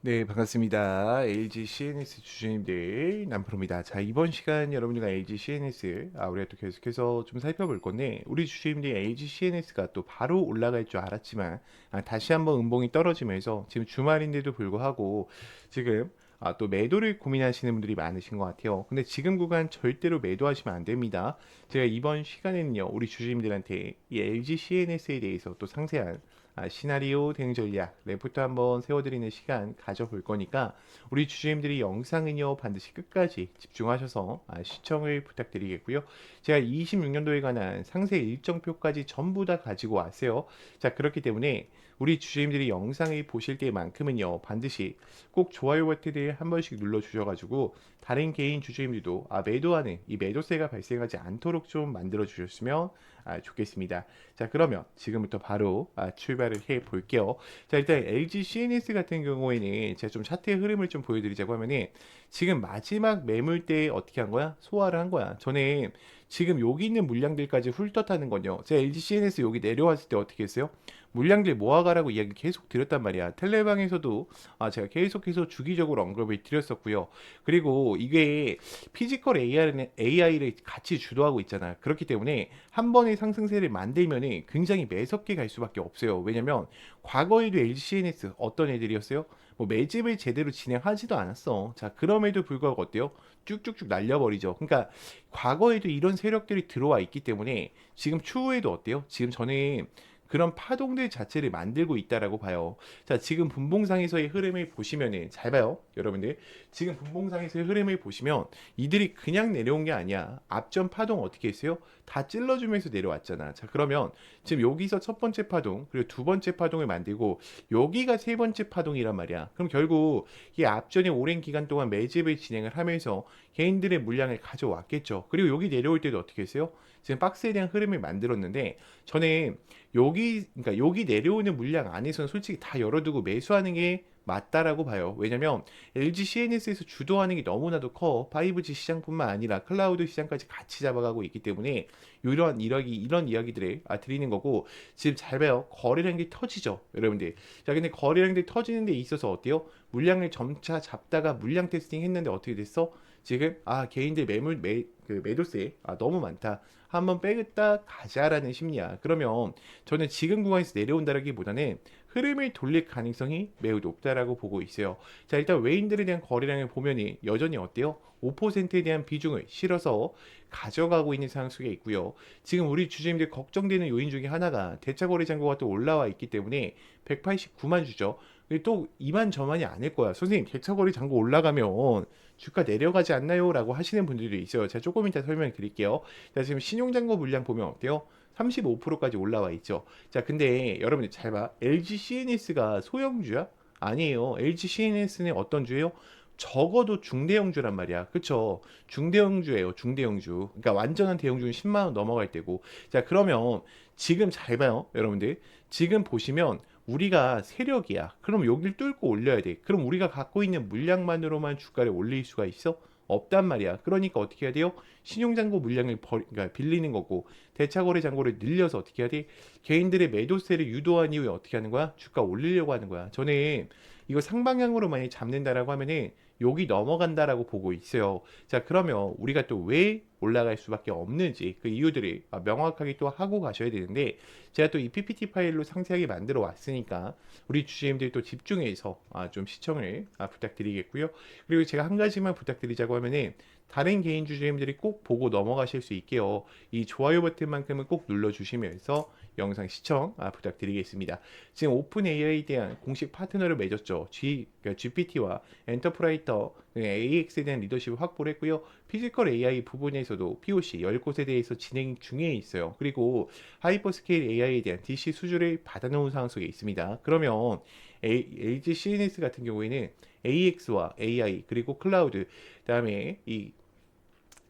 네, 반갑습니다. LG CNS 주주님들 남프로입니다. 자, 이번 시간 여러분들과 LG CNS 아, 우리가 또 계속해서 좀 살펴볼 건데 우리 주주님들이 LG CNS가 또 바로 올라갈 줄 알았지만 아, 다시 한번 음봉이 떨어지면서 지금 주말인데도 불구하고 지금 아, 또 매도를 고민하시는 분들이 많으신 것 같아요. 근데 지금 구간 절대로 매도하시면 안 됩니다. 제가 이번 시간에는요, 우리 주주님들한테 이 LG CNS에 대해서 또 상세한 아, 시나리오 대응 전략 레포트 한번 세워드리는 시간 가져볼 거니까 우리 주주님들이 영상은요 반드시 끝까지 집중하셔서 아, 시청을 부탁드리겠고요. 제가 26년도에 관한 상세 일정표까지 전부 다 가지고 왔어요. 자 그렇기 때문에 우리 주주님들이 영상을 보실 때만큼은요 반드시 꼭 좋아요 버튼을 한 번씩 눌러 주셔가지고 다른 개인 주주님들도 아 매도하는 이 매도세가 발생하지 않도록 좀 만들어 주셨으면 아, 좋겠습니다. 자 그러면 지금부터 바로 아, 출발을 해 볼게요. 자 일단 LG CNS 같은 경우에는 제가 좀 차트의 흐름을 좀 보여드리자고 하면은 지금 마지막 매물대에 어떻게 한 거야? 소화를 한 거야. 저는 지금 여기 있는 물량들까지 훑었다는 건요. 제가 LG CNS 여기 내려왔을 때 어떻게 했어요? 물량들 모아가라고 이야기 계속 드렸단 말이야. 텔레방에서도 아, 제가 계속해서 주기적으로 언급을 드렸었고요. 그리고 이게 피지컬 AI를 같이 주도하고 있잖아. 그렇기 때문에 한 번의 상승세를 만들면은 굉장히 매섭게 갈 수밖에 없어요. 왜냐면 과거에도 LCNS 어떤 애들이었어요? 뭐 매집을 제대로 진행하지도 않았어. 자, 그럼에도 불구하고 어때요? 쭉쭉쭉 날려버리죠. 그러니까 과거에도 이런 세력들이 들어와 있기 때문에 지금 추후에도 어때요? 지금 저는 그런 파동들 자체를 만들고 있다라고 봐요. 자, 지금 분봉상에서의 흐름을 보시면은 잘 봐요. 여러분들. 지금 분봉상에서의 흐름을 보시면 이들이 그냥 내려온 게 아니야. 앞전 파동 어떻게 했어요? 다 찔러주면서 내려왔잖아. 자, 그러면 지금 여기서 첫 번째 파동, 그리고 두 번째 파동을 만들고 여기가 세 번째 파동이란 말이야. 그럼 결국 이 앞전에 오랜 기간 동안 매집을 진행을 하면서 개인들의 물량을 가져왔겠죠. 그리고 여기 내려올 때도 어떻게 했어요? 지금 박스에 대한 흐름을 만들었는데 저는 여기 그러니까 여기 내려오는 물량 안에서는 솔직히 다 열어두고 매수하는 게 맞다라고 봐요. 왜냐면 LG CNS에서 주도하는 게 너무나도 커. 5G 시장뿐만 아니라 클라우드 시장까지 같이 잡아가고 있기 때문에 이런 이야기 이런 이야기들을 아, 드리는 거고 지금 잘 봐요. 거래량이 터지죠, 여러분들. 자, 근데 거래량이 터지는 데 있어서 어때요? 물량을 점차 잡다가 물량 테스팅 했는데 어떻게 됐어? 지금 아 개인들 매물 매 그 매도세 아 너무 많다. 한번 빼겠다 가자라는 심리야. 그러면 저는 지금 구간에서 내려온다라기보다는 흐름을 돌릴 가능성이 매우 높다라고 보고 있어요. 자, 일단 외인들에 대한 거래량을 보면이 여전히 어때요? 5%에 대한 비중을 실어서 가져가고 있는 상황 속에 있고요. 지금 우리 주주님들 걱정되는 요인 중에 하나가 대차 거래 잔고가 또 올라와 있기 때문에 189만 주죠. 또 이만 저만이 아닐 거야. 선생님, 대차거래 잔고 올라가면 주가 내려가지 않나요? 라고 하시는 분들도 있어요. 제가 조금 이따 설명 드릴게요. 자, 지금 신용잔고 물량 보면 어때요? 35%까지 올라와 있죠. 자, 근데 여러분들 잘 봐. LG CNS가 소형주야? 아니에요. LG CNS는 어떤 주예요? 적어도 중대형주란 말이야. 그쵸? 중대형주예요. 중대형주. 그러니까 완전한 대형주는 10만 원 넘어갈 때고. 자, 그러면 지금 잘 봐요. 여러분들. 지금 보시면 우리가 세력이야. 그럼 여기를 뚫고 올려야 돼. 그럼 우리가 갖고 있는 물량만으로만 주가를 올릴 수가 있어? 없단 말이야. 그러니까 어떻게 해야 돼요? 신용잔고 물량을 버, 그러니까 빌리는 거고 대차거래 잔고를 늘려서 어떻게 해야 돼? 개인들의 매도세를 유도한 이후에 어떻게 하는 거야? 주가 올리려고 하는 거야. 저는 이거 상방향으로 많이 잡는다라고 하면은 여기 넘어간다라고 보고 있어요. 자, 그러면 우리가 또 왜 올라갈 수밖에 없는지 그 이유들이 명확하게 또 하고 가셔야 되는데 제가 또 이 PPT 파일로 상세하게 만들어 왔으니까 우리 주주님들이 또 집중해서 아, 좀 시청을 아, 부탁드리겠고요. 그리고 제가 한 가지만 부탁드리자고 하면은 다른 개인 주주님들이 꼭 보고 넘어가실 수 있게요. 이 좋아요 버튼만큼은 꼭 눌러주시면서 영상 시청 아, 부탁드리겠습니다. 지금 오픈 AI에 대한 공식 파트너를 맺었죠. G, 그러니까 GPT와 엔터프라이터 AX에 대한 리더십을 확보를 했고요. 피지컬 AI 부분에서도 POC 10곳에 대해서 진행 중에 있어요. 그리고 하이퍼스케일 AI에 대한 DC 수주를 받아놓은 상황 속에 있습니다. 그러면 LG CNS 같은 경우에는 AX와 AI 그리고 클라우드 그다음에 이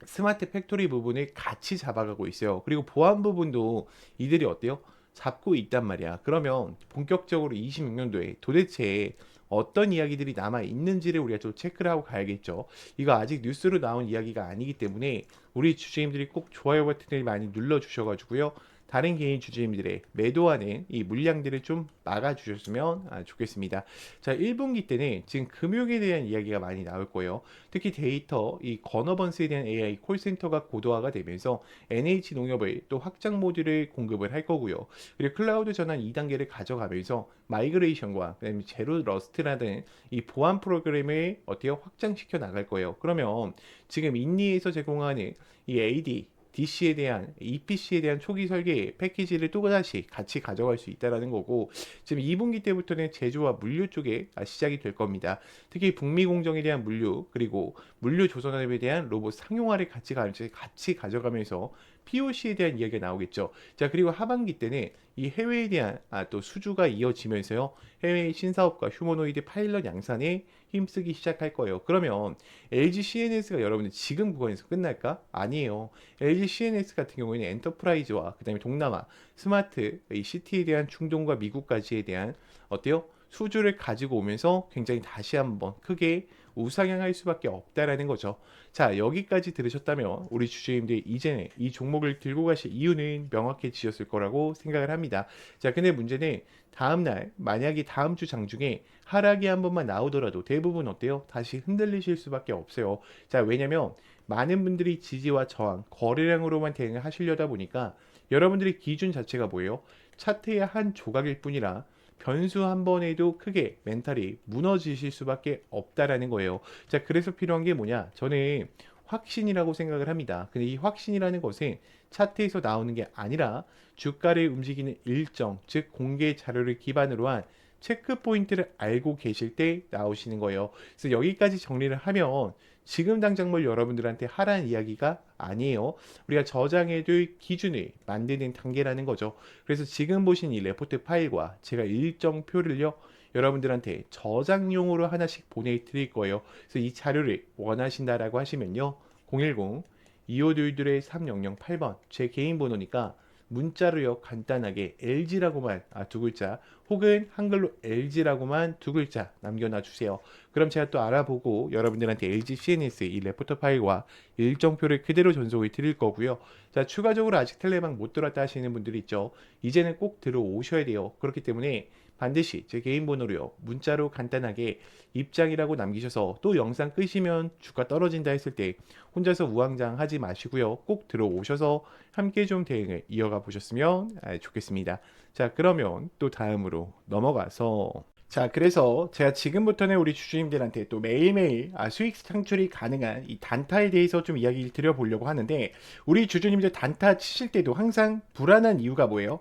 스마트 팩토리 부분을 같이 잡아가고 있어요. 그리고 보안 부분도 이들이 어때요? 잡고 있단 말이야. 그러면 본격적으로 26년도에 도대체 어떤 이야기들이 남아 있는지를 우리가 좀 체크를 하고 가야겠죠. 이거 아직 뉴스로 나온 이야기가 아니기 때문에 우리 주주님들이 꼭 좋아요 버튼을 많이 눌러 주셔가지고요. 다른 개인 주주님들의 매도하는 이 물량들을 좀 막아주셨으면 아, 좋겠습니다. 자, 1분기 때는 지금 금융에 대한 이야기가 많이 나올 거예요. 특히 데이터, 이 건어번스에 대한 AI 콜센터가 고도화가 되면서 NH 농협을 또 확장 모듈을 공급을 할 거고요. 그리고 클라우드 전환 2단계를 가져가면서 마이그레이션과 그다음에 제로 러스트라는 이 보안 프로그램을 어때요? 확장시켜 나갈 거예요. 그러면 지금 인리에서 제공하는 이 AD DC에 대한 EPC에 대한 초기 설계 패키지를 또다시 같이 가져갈 수 있다라는 거고 지금 2분기 때부터는 제조와 물류 쪽에 아, 시작이 될 겁니다. 특히 북미 공정에 대한 물류 그리고 물류 조선업에 대한 로봇 상용화를 같이 가 같이 가져가면서 POC에 대한 이야기가 나오겠죠. 자 그리고 하반기 때는 이 해외에 대한 아, 또 수주가 이어지면서요 해외 신사업과 휴머노이드 파일럿 양산에 힘쓰기 시작할 거예요. 그러면 LG CNS가 여러분들 지금 구간에서 끝날까? 아니에요. LG CNS 같은 경우에는 엔터프라이즈와 그다음에 동남아 스마트 이 시티에 대한 중동과 미국까지에 대한 어때요? 수주를 가지고 오면서 굉장히 다시 한번 크게 우상향할 수밖에 없다라는 거죠. 자 여기까지 들으셨다면 우리 주주님들 이제는 이 종목을 들고 가실 이유는 명확해지셨을 거라고 생각을 합니다. 자 근데 문제는 다음날 만약에 다음 주 장중에 하락이 한 번만 나오더라도 대부분 어때요? 다시 흔들리실 수밖에 없어요. 자 왜냐면 많은 분들이 지지와 저항, 거래량으로만 대응을 하시려다 보니까 여러분들의 기준 자체가 뭐예요? 차트의 한 조각일 뿐이라 변수 한 번에도 크게 멘탈이 무너지실 수밖에 없다라는 거예요. 자, 그래서 필요한 게 뭐냐? 저는 확신이라고 생각을 합니다. 근데 이 확신이라는 것은 차트에서 나오는 게 아니라 주가를 움직이는 일정, 즉 공개 자료를 기반으로 한 체크 포인트를 알고 계실 때 나오시는 거예요. 그래서 여기까지 정리를 하면 지금 당장 뭘 여러분들한테 하라는 이야기가 아니에요. 우리가 저장해둘 기준을 만드는 단계라는 거죠. 그래서 지금 보신 이 레포트 파일과 제가 일정표를요. 여러분들한테 저장용으로 하나씩 보내드릴 거예요. 그래서 이 자료를 원하신다라고 하시면요. 010 2522의 3008번 제 개인 번호니까 문자로요 간단하게 LG라고만 아, 두 글자 혹은 한글로 LG라고만 두 글자 남겨놔 주세요. 그럼 제가 또 알아보고 여러분들한테 LG CNS 이 레포터 파일과 일정표를 그대로 전송을 드릴 거고요. 자 추가적으로 아직 텔레방 못 들었다 하시는 분들이 있죠. 이제는 꼭 들어오셔야 돼요. 그렇기 때문에 반드시 제 개인 번호로요. 문자로 간단하게 입장이라고 남기셔서 또 영상 끄시면 주가 떨어진다 했을 때 혼자서 우왕좌왕 하지 마시고요. 꼭 들어오셔서 함께 좀 대응을 이어가 보셨으면 아, 좋겠습니다. 자, 그러면 또 다음으로 넘어가서 자, 그래서 제가 지금부터는 우리 주주님들한테 또 매일매일 아, 수익 창출이 가능한 이 단타에 대해서 좀 이야기를 드려보려고 하는데 우리 주주님들 단타 치실 때도 항상 불안한 이유가 뭐예요?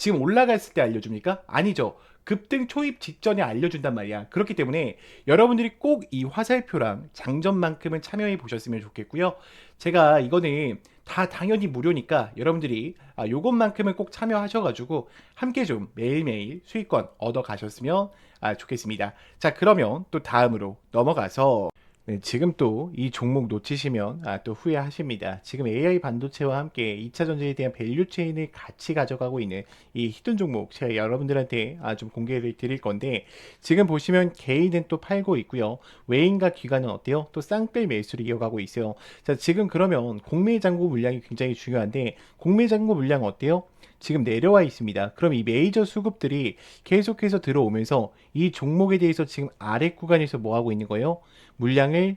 지금 올라갔을 때 알려줍니까? 아니죠. 급등 초입 직전에 알려준단 말이야. 그렇기 때문에 여러분들이 꼭 이 화살표랑 장전만큼은 참여해 보셨으면 좋겠고요. 제가 이거는 다 당연히 무료니까 여러분들이 아, 요것만큼은 꼭 참여하셔가지고 함께 좀 매일매일 수익권 얻어 가셨으면 아, 좋겠습니다. 자, 그러면 또 다음으로 넘어가서 네, 지금 또 이 종목 놓치시면 아, 또 후회하십니다. 지금 AI 반도체와 함께 2차 전지에 대한 밸류 체인을 같이 가져가고 있는 이 히든 종목 제가 여러분들한테 아, 좀 공개를 드릴 건데 지금 보시면 개인은 또 팔고 있고요. 외인과 기관은 어때요? 또 쌍끌 매수를 이어가고 있어요. 자, 지금 그러면 공매 잔고 물량이 굉장히 중요한데 공매 잔고 물량 어때요? 지금 내려와 있습니다. 그럼 이 메이저 수급들이 계속해서 들어오면서 이 종목에 대해서 지금 아래 구간에서 뭐 하고 있는 거예요? 물량을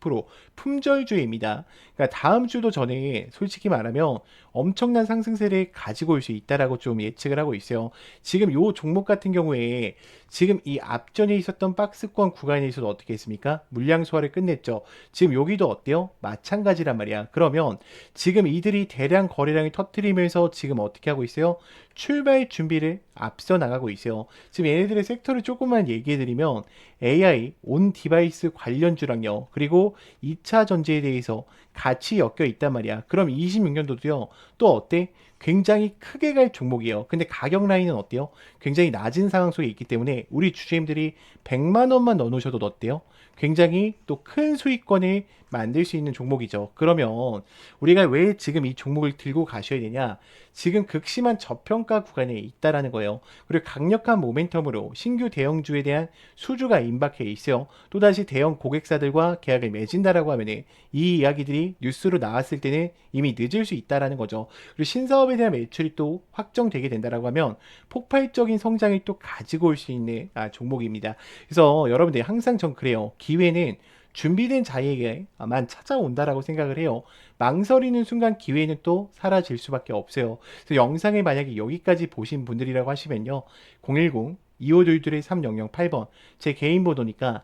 품절주입니다. 그러니까 다음 주도 전에 솔직히 말하면 엄청난 상승세를 가지고 올 수 있다라고 좀 예측을 하고 있어요. 지금 요 종목 같은 경우에 지금 이 앞전에 있었던 박스권 구간에서도 어떻게 했습니까? 물량 소화를 끝냈죠. 지금 여기도 어때요? 마찬가지란 말이야. 그러면 지금 이들이 대량 거래량을 터트리면서 지금 어떻게 하고 있어요? 출발 준비를 앞서 나가고 있어요. 지금 얘네들의 섹터를 조금만 얘기해 드리면 AI, 온 디바이스 관련주랑요. 그리고 2차 전지에 대해서 같이 엮여 있단 말이야. 그럼 26년도도요. 또 어때? 굉장히 크게 갈 종목이에요. 근데 가격 라인은 어때요? 굉장히 낮은 상황 속에 있기 때문에 우리 주주님들이 100만 원만 넣어 놓으셔도 어때요? 굉장히 또 큰 수익권을 만들 수 있는 종목이죠. 그러면 우리가 왜 지금 이 종목을 들고 가셔야 되냐? 지금 극심한 저평가 구간에 있다라는 거예요. 그리고 강력한 모멘텀으로 신규 대형주에 대한 수주가 임박해 있어요. 또다시 대형 고객사들과 계약을 맺은다라고 하면 이 이야기들이 뉴스로 나왔을 때는 이미 늦을 수 있다라는 거죠. 그리고 신사업 에 대한 매출이 또 확정되게 된다라고 하면 폭발적인 성장을 또 가지고 올 수 있는 아, 종목입니다. 그래서 여러분들 항상 전 그래요. 기회는 준비된 자에게만 찾아온다라고 생각을 해요. 망설이는 순간 기회는 또 사라질 수밖에 없어요. 그래서 영상을 만약에 여기까지 보신 분들이라고 하시면요. 010 2522 3008번 제 개인 번호니까